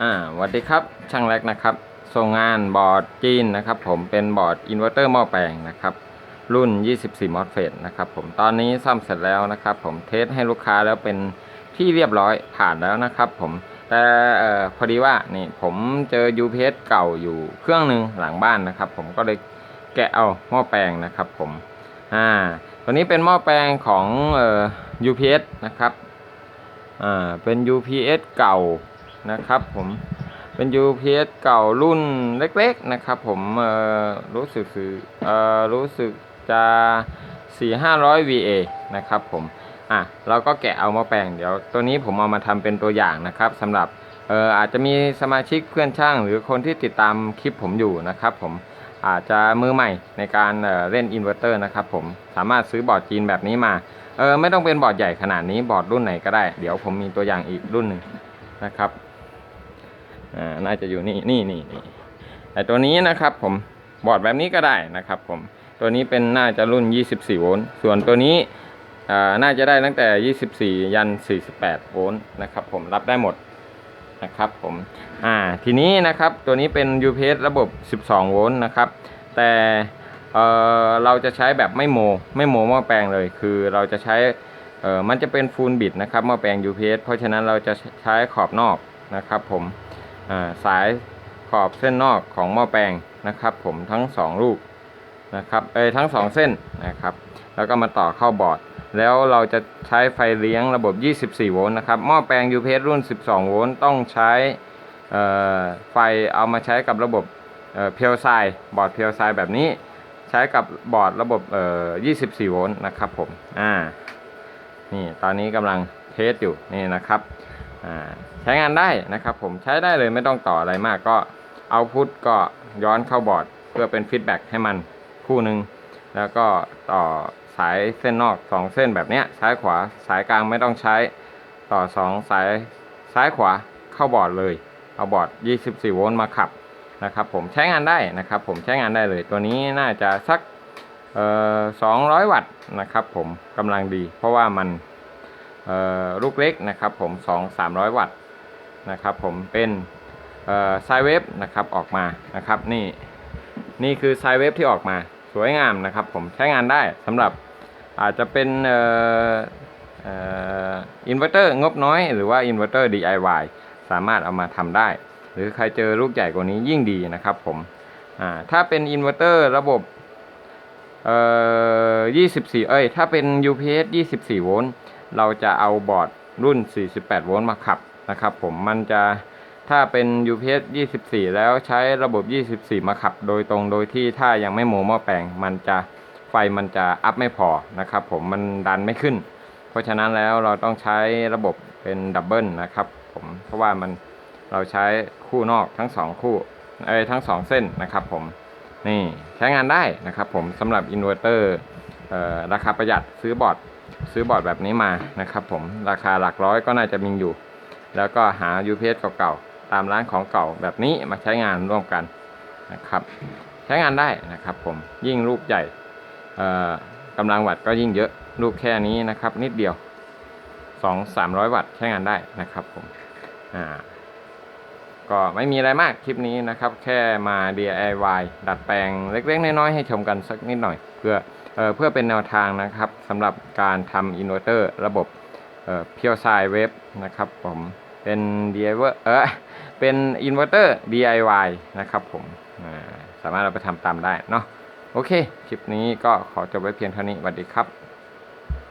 อ่าสวัสดีครับ ช่างแรกนะครับ ส่งงานบอร์ดจีนนะครับ ผมเป็นบอร์ดอินเวอร์เตอร์หม้อแปลงนะครับ รุ่น 24 มอสเฟตนะครับ ผมตอนนี้ซ่อมเสร็จแล้วนะครับ ผมเทสให้ลูกค้าแล้วเป็นที่เรียบร้อยผ่านแล้วนะครับ ผมแต่เอ่อพอดีว่านี่ผมเจอ UPS เก่าอยู่เครื่องหนึ่งหลังบ้านนะครับ ผมก็เลยแกะเอาหม้อแปลงนะครับ ผมอ่าตัวนี้เป็นหม้อแปลงของเอ่อ UPS นะครับอ่าเป็น UPS เก่า นะครับผมเป็น UPS เก่ารุ่นเล็กๆนะครับผมรู้สึกคือเอ่อรู้สึกจะ4500 VA นะครับผมอะเราก็แกะเอามาแปลงเดี๋ยวตัวนี้ผมเอามาทำเป็นตัวอย่างนะครับสำหรับเอออาจจะมีสมาชิกเพื่อนช่างหรือคนที่ติดตามคลิปผมอยู่นะครับผมอาจจะมือใหม่ในการเเล่นอินเวอร์เตอร์นะครับผมสามารถซื้อบอร์ดจีนแบบนี้มาเออไม่ต้องเป็นบอร์ดใหญ่ขนาดนี้บอร์ดรุ่นไหนก็ได้ เดี๋ยวผมมีตัวอย่างอีกรุ่นหนึ่งนะครับ อ่าน่าจะอยู่นี่นี่นี่นี่แต่ตัวนี้นะครับผมบอร์ดแบบนี้ก็ได้นะครับผมตัวนี้เป็นน่าจะรุ่น 24 โวลต์ส่วนตัวนี้น่าจะได้ตั้งแต่ 24 ยัน 48 โวลต์นะครับผมรับได้หมดนะครับผมอ่าทีนี้นะครับตัวนี้เป็น UPS ระบบ 12 โวลต์นะครับ แต่เเราจะใช้แบบไม่โม ไม่โมหม้อแปลงเลย คือเราจะใช้มันจะเป็นฟูลบิดนะครับหม้อแปลง UPS เพราะฉะนั้นเราจะใช้ขอบนอกนะครับผม สายขอบเส้นนอกของหม้อแปลงนะครับผมทั้ง 2 ลูกนะครับเอ้ทั้ง 2 เส้นนะครับแล้วก็มาต่อเข้าบอร์ด แล้วเราจะใช้ไฟเลี้ยงระบบ 24 โวลต์นะครับหม้อแปลง UPS รุ่น 12 โวลต์ต้องใช้ไฟเอามาใช้กับระบบเพียวไซบอร์ดเพียวไซแบบนี้ใช้กับบอร์ดระบบเอ่อ24 โวลต์นะครับผมอ่านี่ตอนนี้กำลังเทสอยู่นี่นะครับ ใช้งานได้นะครับผมใช้ได้เลยไม่ต้องต่ออะไรมากก็เอาพุทก็ย้อนเข้าบอร์ดเพื่อเป็นฟีดแบ็กให้มันคู่หนึ่งแล้วก็ต่อสายเส้นนอก 2 เส้นแบบเนี้ยซ้ายขวาสายกลางไม่ต้องใช้ ต่อ 2 สายซ้ายขวาเข้าบอร์ดเลย เอาบอร์ด 24 โวลต์มาขับนะครับผมใช้งานได้นะครับผมใช้งานได้เลย ตัวนี้น่าจะสักเอ่อ200วัตต์นะครับผมกำลังดี เพราะว่ามัน ลูกเล็กนะครับผม2 300 วัตต์นะครับผมเป็นไซเวฟนะครับออกมานะครับนี่นี่คือไซเวฟที่ออกมาสวยงามนะครับผมใช้งานได้สำหรับอาจจะเป็นอินเวอร์เตอร์งบน้อยหรือว่าอินเวอร์เตอร์ DIY สามารถเอามาทำได้ หรือใครเจอลูกใหญ่กว่านี้ยิ่งดีนะครับผมถ้าเป็นอินเวอร์เตอร์ระบบเอ่อ24 เอ้ย ถ้าเป็น UPS 24 โวลต์ เราจะเอาบอร์ดรุ่น 48 โวลต์มาขับนะครับผมมันจะถ้าเป็น UPS 24 แล้วใช้ระบบ 24 มาขับ โดยตรงโดยที่ถ้ายังไม่โมหม้อแปลง มันจะไฟมันจะอัพไม่พอนะครับผมมันดันไม่ขึ้น เพราะฉะนั้นแล้วเราต้องใช้ระบบเป็นดับเบิลนะครับผมเพราะว่ามันเราใช้คู่นอกทั้งสองคู่เอ้ทั้งสองเส้นนะครับผมนี่ใช้งานได้นะครับผมสำหรับอินเวอร์เตอร์ราคาประหยัดซื้อบอร์ด ซื้อบอร์ดแบบนี้มานะครับผมราคาหลักร้อยก็น่าจะมีอยู่ แล้วก็หา UPS เก่าๆ ตามร้านของเก่าแบบนี้มาใช้งานร่วมกันนะครับใช้งานได้นะครับผมยิ่งลูกใหญ่กำลังวัตต์ก็ยิ่งเยอะลูกแค่นี้นะครับนิดเดียว 2 300 วัตต์ใช้งานได้นะครับผมอ่าก็ไม่มีอะไรมากคลิปนี้นะครับ แค่มา DIY ดัดแปลงเล็กๆ น้อยๆ ให้ชมกันสักนิดหน่อย เพื่อ เเพื่อเป็นแนวทางนะครับสำหรับการทำอินเวอร์เตอร์ระบบเพียวไซเวฟนะครับผมเป็น DIY เออเป็นอินเวอร์เตอร์ DIY นะครับผมสามารถเราไปทำตามได้เนาะโอเค คลิปนี้ก็ขอจบไว้เพียงเท่านี้สวัสดีครับ